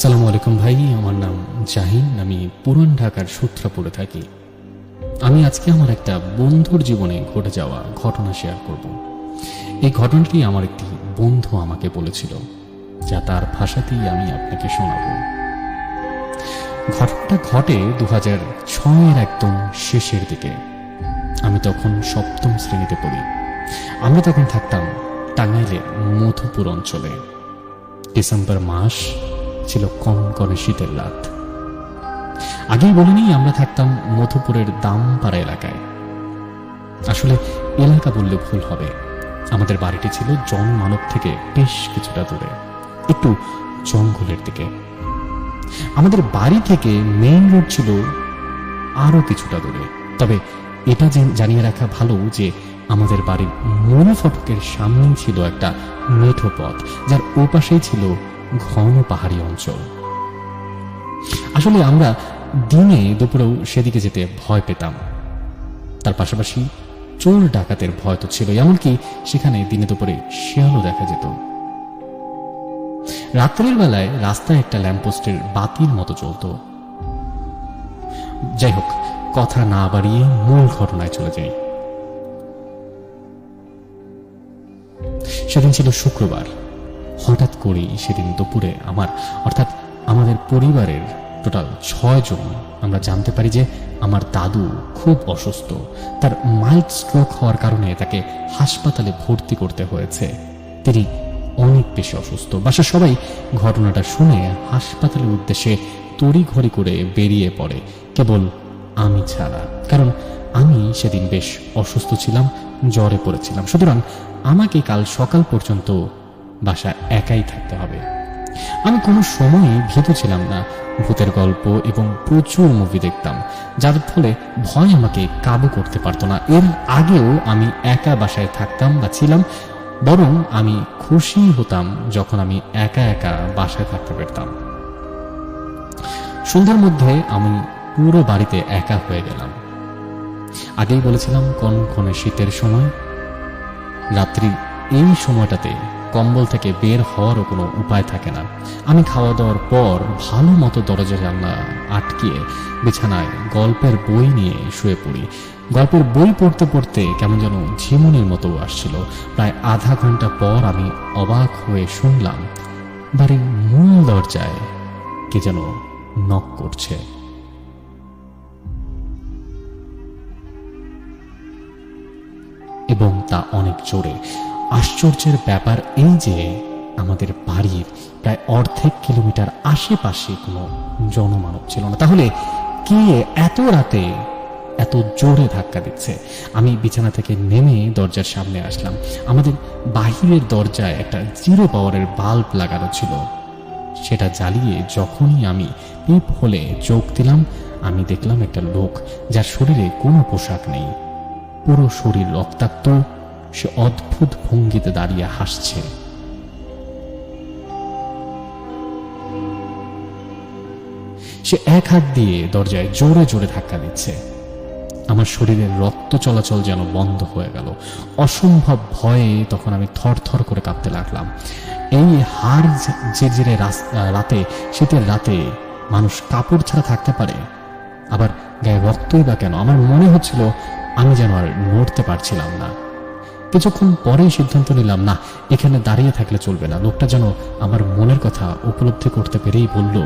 আসসালামু আলাইকুম ভাই, আমার নাম জাহিন, আমি পুরান ঢাকার সূত্রাপুরে থাকি। আমি আজকে আমার একটা বন্ধুর জীবনে ঘটে যাওয়া ঘটনা শেয়ার করব। এই ঘটনাটি আমার একটি বন্ধু আমাকে বলেছিল, যা তার ভাষাতেই আমি আপনাকে শোনাব। ঘটনাটা ঘটে দু হাজার ছয়ের একদম শেষের দিকে। আমি তখন সপ্তম শ্রেণীতে পড়ি। আমরা তখন থাকতাম টাঙ্গাইলের মধুপুর অঞ্চলে। ডিসেম্বর মাস ছিল কনকনে শীতের রাত। আগেই বলিনি আমরা থাকতাম মধুপুরের দামপাড়া এলাকায়। আসলে এলাকা বললে ভুল হবে। আমাদের বাড়িটি ছিল জনমানব থেকে বেশ কিছুটা দূরে, একটু জঙ্গলের দিকে। আমাদের বাড়ি থেকে মেইন রোড ছিল আরও কিছুটা দূরে। তবে এটা জেন- জানিয়ে রাখা ভালো যে আমাদের বাড়ির মূল ফটকের সামনেই ছিল একটা মেঠো পথ, যার ওপাশেই ছিল ঘন পাহাড়ি অঞ্চল। আসলে আমরা দিনে দুপুরেও সেদিকে যেতে ভয় পেতাম। তার পাশাপাশি চোর ডাকাতের ভয় তো ছিল এমনকি সেখানে দিনে দুপুরে শিয়ালও দেখা যেত। রাত্রের বেলায় রাস্তায় একটা ল্যাম্পপোস্টের বাতির মতো চলতো যাই হোক, কথা না বাড়িয়ে মূল ঘটনায় চলে যাই। সেদিন ছিল শুক্রবার। হঠাৎ করেই সেদিন দুপুরে আমার, অর্থাৎ আমাদের পরিবারের টোটাল ছয় জন, আমরা জানতে পারি যে আমার দাদু খুব অসুস্থ। তার মাইল্ড স্ট্রোক হওয়ার কারণে তাকে হাসপাতালে ভর্তি করতে হয়েছে। তিনি অনেক বেশি অসুস্থ। বাসা সবাই ঘটনাটা শুনে হাসপাতালের উদ্দেশ্যে তড়িঘড়ি করে বেরিয়ে পড়ে। কেবল আমি ছাড়া। কারণ আমি সেদিন বেশ অসুস্থ ছিলাম, জ্বরে পড়েছিলাম। সুতরাং আমাকে কাল সকাল পর্যন্ত বাসা একাই থাকতে হবে। আমি কোনো সময়ই ভীত ছিলাম না। ভূতের গল্প এবং প্রচুর মুভি দেখতাম, যার ফলে ভয় আমাকে কাবু করতে পারতো না। এর আগেও আমি একা বাসায় থাকতাম বা ছিলাম, বরং আমি খুশি হতাম যখন আমি একা একা বাসায় থাকতে পারতাম। সন্ধ্যার মধ্যে আমি পুরো বাড়িতে একা হয়ে গেলাম। আগেই বলেছিলাম, কনকনে শীতের সময় রাত্রি এই সময়টাতে কম্বল থেকে বের হওয়ারও কোনো উপায় থাকে না। আমি খাওয়া দাওয়ার পর ভালো মতো দরজা জানলা আটকিয়ে বিছানায় গল্পের বই নিয়ে শুয়ে পড়ি। গল্পের বই পড়তে পড়তে কেমন যেন ঝিমুনির মতো আসছিল। প্রায় আধা ঘণ্টা পর আমি অবাক হয়ে শুনলাম বাড়ির মূল দরজায় কে যেন নক করছে। এবং তা অনেক জোরে আশ্চর্যের ব্যাপার এই যে, আমাদের বাড়ির প্রায় অর্ধেক কিলোমিটার আশেপাশে কোনো জনমানব ছিল না। তাহলে কে এত রাতে এত জোরে ধাক্কা দিচ্ছে? আমি বিছানা থেকে নেমে দরজার সামনে আসলাম। আমাদের বাহিরের দরজায় একটা জিরো পাওয়ারের বাল্ব লাগানো ছিল। সেটা জ্বালিয়ে যখনই আমি পিপ হলে চোখ দিলাম, আমি দেখলাম একটা লোক যার শরীরে কোনো পোশাক নেই। পুরো শরীর রক্তাক্ত সে অদ্ভুত ভঙ্গিতে দাঁড়িয়ে হাসছে। সে এক হাত দিয়ে দরজায় জোরে জোরে ধাক্কা দিচ্ছে। আমার শরীরের রক্ত চলাচল যেন বন্ধ হয়ে গেল। অসম্ভব ভয়ে তখন আমি থর থর করে কাঁপতে লাগলাম। এই হাড় জেরজেরে রাতে, শীতের রাতে মানুষ কাপড় ছাড়া থাকতে পারে। আবার গায়ে রক্তই বা কেন? আমার মনে হচ্ছিল আমি যেন আর নড়তে পারছিলাম না। কিছুক্ষণ পরেই সিদ্ধান্ত নিলাম, না, এখানে দাঁড়িয়ে থাকলে চলবে না। লোকটা যেন আমার মনের কথা উপলব্ধি করতে পেরেই বলল,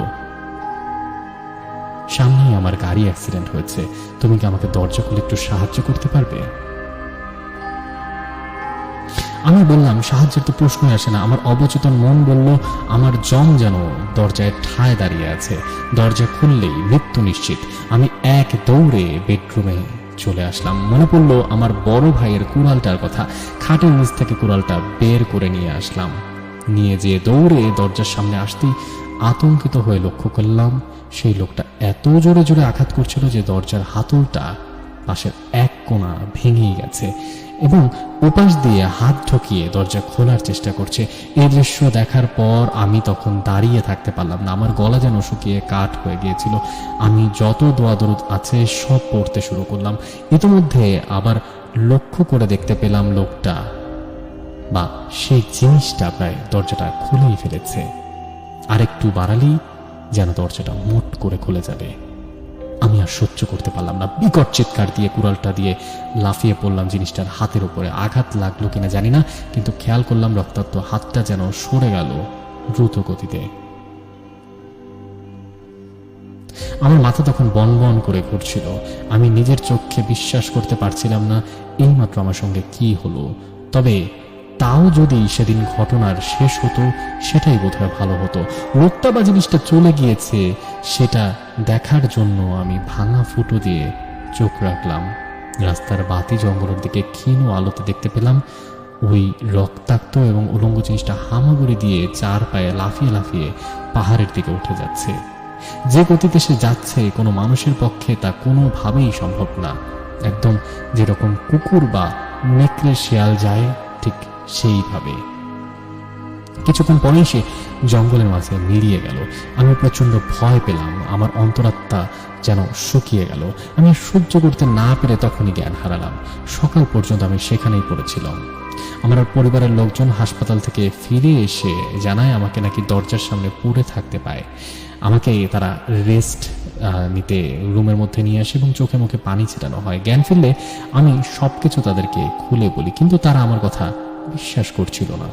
সামনেই আমার গাড়ি অ্যাক্সিডেন্ট হয়েছে। তুমি কি আমাকে দরজা খুলে একটু সাহায্য করতে পারবে? আমি বললাম, সাহায্যের তো প্রশ্নই আসে না। আমার অবচেতন মন বলল, আমার জম যেন দরজায় ঠায় দাঁড়িয়ে আছে। দরজা খুললেই মৃত্যু নিশ্চিত। আমি এক দৌড়ে বেডরুমে চলে আসলাম। মনে পড়ল আমার বড় ভাইয়ের কুড়ালটার কথা। খাটের নিচ থেকে কুড়ালটা বের করে নিয়ে আসলাম। নিয়ে যেয়ে দৌড়ে দরজার সামনে আসতেই আতঙ্কিত হয়ে লক্ষ্য করলাম, সেই লোকটা এত জোরে জোরে আঘাত করছিল যে দরজার হাতলটা পাশের এক কোণা ভেঙেই গেছে। এবং উপাস দিয়ে হাত ঠকিয়ে দরজা খোলার চেষ্টা করছে। এই দৃশ্য দেখার পর আমি তখন দাঁড়িয়ে থাকতে পারলাম না। আমার গলা যেন শুকিয়ে কাঠ হয়ে গিয়েছিল। আমি যত দোয়া দরুদ আছে সব পড়তে শুরু করলাম। ইতিমধ্যে আবার লক্ষ্য করে দেখতে পেলাম লোকটা বা সেই জিনিসটা প্রায় দরজাটা খুলেই ফেলেছে। আরেকটু বাড়ালেই যেন দরজাটা মোট করে খুলে যাবে। আমি আর সহ্য করতে পারলাম না। বিকট চিৎকার দিয়ে, কুড়ালটা দিয়ে লাফিয়ে পড়লাম জিনিসটার হাতের উপরে। আঘাত লাগল কিনা জানি না, কিন্তু খেয়াল করলাম রক্তাক্ত হাতটা যেন সরে গেল দ্রুত গতিতে। আমার মাথা তখন বন বন করে ঘুরছিল। আমি নিজের চোখে বিশ্বাস করতে পারছিলাম না, এইমাত্র আমার সঙ্গে কি হলো। তবে তাও যদি সেদিন ঘটনার শেষ হতো, সেটাই বোধহয় ভালো হতো। লোকটা বা জিনিসটা চলে গিয়েছে, সেটা দেখার জন্য আমি ভাঙা ফুটো দিয়ে চোখ রাখলাম। রাস্তার বাতি জঙ্গলের দিকে ক্ষীণ আলোতে দেখতে পেলাম, ওই রক্তাক্ত এবং উলঙ্গ জিনিসটা হামাগুড়ি দিয়ে চার পায়ে লাফিয়ে লাফিয়ে পাহাড়ের দিকে উঠে যাচ্ছে। যে গতিতে সে যাচ্ছে কোনো মানুষের পক্ষে তা কোনোভাবেই সম্ভব না। একদম যেরকম কুকুর বা নেকড়ে শেয়াল যায়, ঠিক সেইভাবে। কিছুক্ষণ পরেই সে জঙ্গলের মাঝে মিলিয়ে গেল। আমি প্রচণ্ড ভয় পেলাম। আমার অন্তরাত্মা যেন শুকিয়ে গেল। আমি সহ্য করতে না পেরে তখনই জ্ঞান হারালাম। সকাল পর্যন্ত আমি সেখানেই পড়েছিলাম। আমার পরিবারের লোকজন হাসপাতাল থেকে ফিরে এসে জানায় আমাকে নাকি দরজার সামনে পড়ে থাকতে পায়। আমাকে তারা রেস্ট নিতে রুমের মধ্যে নিয়ে আসে এবং চোখে মুখে পানি ছিটানো হয়। জ্ঞান ফিরলে আমি সব কিছু তাদেরকে খুলে বলি। কিন্তু তারা আমার কথা বিশ্বাস করছিল না।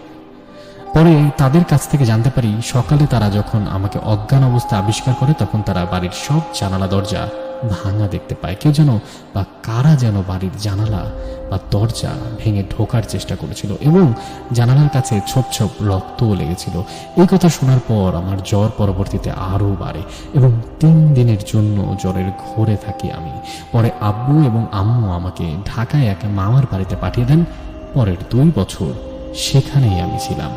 পরে তাদের কাছ থেকে জানতে পারি, সকালে তারা যখন আমাকে অজ্ঞান অবস্থা আবিষ্কার করে, তখন তারা বাড়ির সব জানালা দরজা ভাঙা দেখতে পায়। কেউ যেন বা কারা যেন বাড়ির জানালা বা দরজা ভেঙে ঢোকার চেষ্টা করেছিল এবং জানালার কাছে ছোপ ছোপ রক্তও লেগেছিল। এই কথা শোনার পর আমার জ্বর পরবর্তীতে আরও বাড়ে এবং তিন দিনের জন্য জ্বরের ঘোরে থাকি আমি। পরে আব্বু এবং আম্মু আমাকে ঢাকায় এক মামার বাড়িতে পাঠিয়ে দেন। পরের দুই বছর সেখানেই আমি ছিলাম।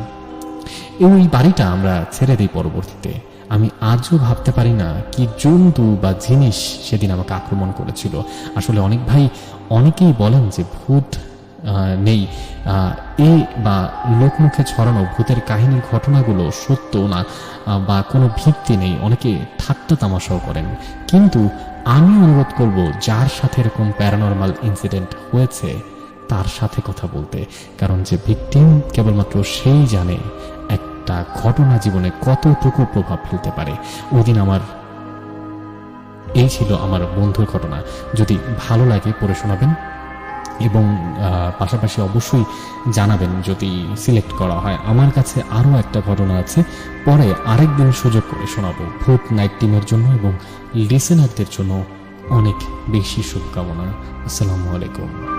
ওই বাড়িটা আমরা ছেড়ে দিই পরবর্তীতে। আমি আজও ভাবতে পারি না কি জন্তু বা জিনিস সেদিন আমাকে আক্রমণ করেছিল। আসলে অনেক ভাই অনেকেই বলেন যে ভূত নেই। এ বা লোকমুখে ছড়ানো ভূতের কাহিনীর ঘটনাগুলো সত্য না বা কোনো ভিত্তি নেই। অনেকে ঠাট্টা তামাশাও করেন। কিন্তু আমি অনুরোধ করব, যার সাথে এরকম প্যারানর্মাল ইনসিডেন্ট হয়েছে তার সাথে কথা বলতে। কারণ যে ভিকটিম কেবলমাত্র সেই জানে একটা ঘটনা জীবনে কতটুকু প্রভাব ফেলতে পারে। ওই দিন আমার এই ছিল আমার বন্ধুর ঘটনা। যদি ভালো লাগে পড়ে শোনাবেন এবং পাশাপাশি অবশ্যই জানাবেন যদি সিলেক্ট করা হয়। আমার কাছে আরও একটা ঘটনা আছে। পরে আরেকদিন সুযোগ করে শোনাবো। ভূত নাইট টিমের জন্য এবং লিসেনারদের জন্য অনেক বেশি শুভকামনা। আসসালামু আলাইকুম।